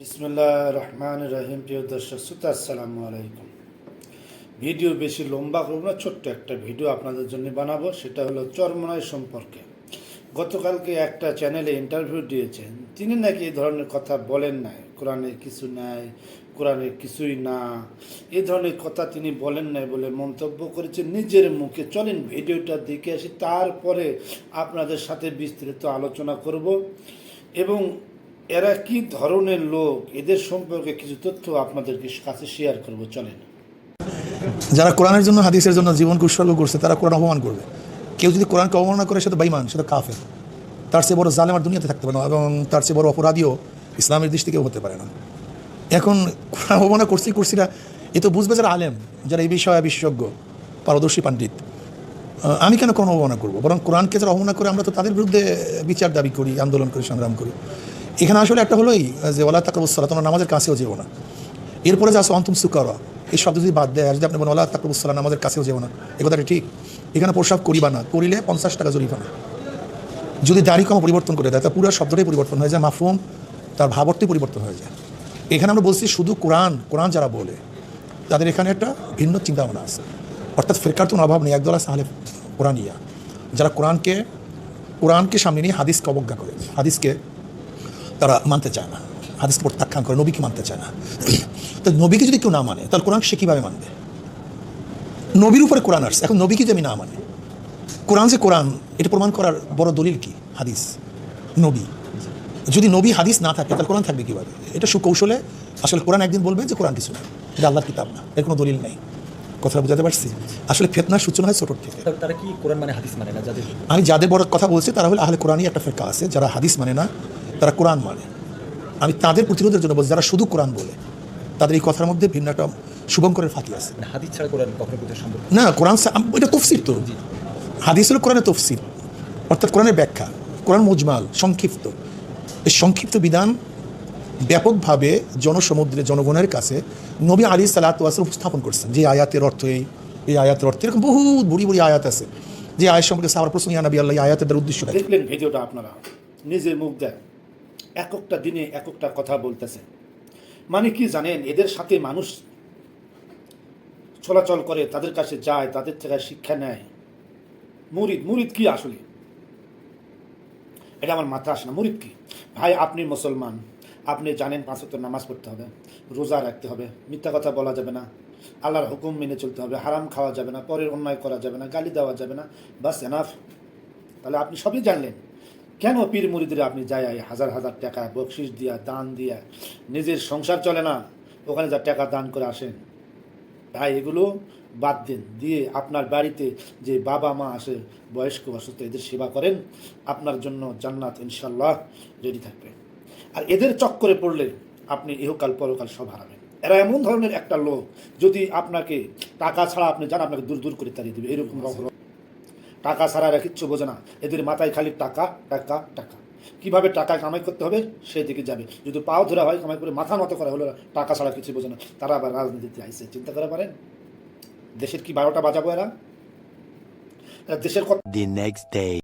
বিসমুল্লাহ রহমান রহিম প্রিয় দর্শক শ্রোতা, আসসালামু আলাইকুম। ভিডিও বেশি লম্বা করব না, ছোট্ট একটা ভিডিও আপনাদের জন্য বানাবো, সেটা হলো চরমনায় সম্পর্কে। গতকালকে একটা চ্যানেলে ইন্টারভিউ দিয়েছেন। তিনি নাকি এই ধরনের কথা বলেন নাই, কোরআনে কিছু নাই, কোরআনে কিছুই না এই ধরনের কথা তিনি বলেন নাই বলে মন্তব্য করেছেন নিজের মুখে। চলেন ভিডিওটা দেখে আসি, তারপরে আপনাদের সাথে বিস্তারিত আলোচনা করব। এবং এরা কি ধরনের লোক? এদের সম্পর্কে কিছু তথ্য আপনাদের কাছে শেয়ার করব, চলেন। যারা কোরআনের জন্য, হাদিসের জন্য জীবনকে উৎসর্গ করছে, তারা কোরআন অপমান করবে। কেউ যদি কোরআনকে অবমাননা করে সেটা বেইমান সেটা কাফের। তার চেয়ে বড় জালেম আর দুনিয়াতে থাকতে পারে না, এবং তার চেয়ে বড় অপরাধীও ইসলামের দৃষ্টি কেউ হতে পারে না। এখন কোরআন অবমাননা করছি করছিরা এ তো বুঝবে যারা আলেম, যারা এই বিষয়ে বিশেষজ্ঞ, পারদর্শী পণ্ডিত। আমি কেন কোরআন অবমাননা করব? বরং কোরআনকে যারা অবমাননা করে, আমরা তো তাদের বিরুদ্ধে বিচার দাবি করি, আন্দোলন করি, সংগ্রাম করি। এখানে আসলে একটা হলোই যে ওলা তাকরবুসাল্লাহ তোমরা নামাজের কাছেও যেও না। এরপরে যা আসো অন্তম সুকর, এই শব্দ যদি বাদ দেয় যদি আপনি বলেন আল্লাহ তাকরবুসাল্লাহ নামাজের কাছেও যেও না, এ কথাটা ঠিক? এখানে প্রসাব করিবা না, করিলে পঞ্চাশ টাকা জরিমানা। যদি দাড়ি কম পরিবর্তন করে দেয়, তা পুরো শব্দটাই পরিবর্তন হয়ে যায় মাফুম তার ভাবর্থই পরিবর্তন হয়ে যায়। এখানে আমরা বলছি শুধু কোরআন কোরআন যারা বলে, তাদের এখানে একটা ভিন্ন চিন্তাভাবনা আছে। অর্থাৎ ফেরকার তো অভাব নেই, একদল আছে আহলে কোরআনিয়া, যারা কোরআনকে কোরআনকে সামনে নিয়ে হাদিসকে অবজ্ঞা করে। হাদিসকে তারা মানতে চায় না। হাদিসকে প্রত্যাখ্যান করে নবীকে মানতে চায় না। তো নবীকে যদি কেউ না মানে তাহলে কোরআন সে কীভাবে মানবে? নবীর উপরে কোরআন আসছে। এখন নবীকে যদি আমি না মানে কোরআন যে কোরআন এটা প্রমাণ করার বড় দলিল কি? হাদিস। নবী। যদি নবী হাদিস না থাকে তাহলে কোরআন থাকবে কীভাবে? এটা সুকৌশলে আসলে কোরআন একদিন বলবে যে কোরআন কিছু না এটা আল্লাহর কিতাব না। এর কোনো দলিল নেই। কথা বুঝাতে পারছি? আসলে ফেতনার সূচনা হয় ছোটোর থেকে। তারা কি কোরআন মানে হাদিস মানে না যাদের? আমি যাদের বড় কথা বলছি তারা হলো আহলে কোরআনই একটা ফেরকা আছে। যারা হাদিস মানে না তারা কোরআন মানে। আমি তাদের প্রতিরোধের জন্য বলছি যারা শুধু কোরআন বলে তাদের এই কথার মধ্যে ভিন্ন একটা শুভঙ্করের ফাঁকি আছে। মানে হাদিস ছাড়া কোরআন কখনো সম্ভব না। কোরআন এটা তফসির তো। হাদিস হলো কোরআনের তফসির অর্থাৎ কোরআনের ব্যাখ্যা কোরআন মুজমাল সংক্ষিপ্ত। এই সংক্ষিপ্ত বিধান ব্যাপকভাবে জনসমুদ্রে জনগণের কাছে নবী আলী সালাত উপস্থাপন করছেন। যে আয়াতের অর্থ এই এই আয়াতের অর্থ এরকম বহু বুড়ি বুড়ি আয়াত আছে। যে আয়াত সম্পর্কে সাহার প্রশ্ন ইয়া আল্লাহ এই আয়াতের উদ্দেশ্য। দেখলেন ভিডিওটা আপনারা। নিজের মুখ দেয় এককটা দিনে এককটা কথা বলতেছে। মানে কি জানেন, এদের সাথে মানুষ চলাচল করে, তাদের কাছে যায়, তাদের থেকে শিক্ষা নেয়। মুরিদ মুরিদ কি আসলে? এটা আমার মাথা আসে না। মুরিদ কি? ভাই, আপনি মুসলমান। আপনি জানেন পাঁচ নামাজ পড়তে হবে, রোজা রাখতে হবে, মিথ্যা কথা বলা যাবে না। আল্লাহর হুকুম মেনে চলতে হবে, হারাম খাওয়া যাবে না, পরের অন্যায় করা যাবে না, গালি দেওয়া যাবে না। বাস এনাফ তাহলে আপনি সবই জানলেন। কেন পীর মুরিদের আপনি যায় হাজার হাজার টাকা, বকশিস দিয়া, দান দিয়া, নিজের সংসার চলে না? ওখানে যা টাকা দান করে আসেন। ভাই, এগুলো বাদ দেন। দিয়ে আপনার বাড়িতে যে বাবা মা আসে বয়স্ক অসুস্থ, এদের সেবা করেন। আপনার জন্য জান্নাত ইনশাল্লাহ রেডি থাকবে। আর এদের চক্করে পড়লে আপনি ইহকাল পরকাল সব হারাবেন। এরা এমন ধরনের একটা লোক, যদি আপনাকে টাকা ছাড়া আপনি যান, আপনাকে দূর দূর করে তাড়িয়ে দেবে। এরকম রকম টাকা ছাড়া এরা কিচ্ছু বোঝে না। এদের মাথায় খালি টাকা টাকা টাকা। কীভাবে টাকা কামাই করতে হবে সেই দিকে যাবে। যদি পাও ধরা হয়, কামাই করে মাথা মতো করা হলো টাকা ছাড়া কিছু বোঝে না। তারা আবার রাজনীতিতে আইসে। চিন্তা করে পারেন? দেশের কি বারোটা বাজাবো এরা? দেশের day.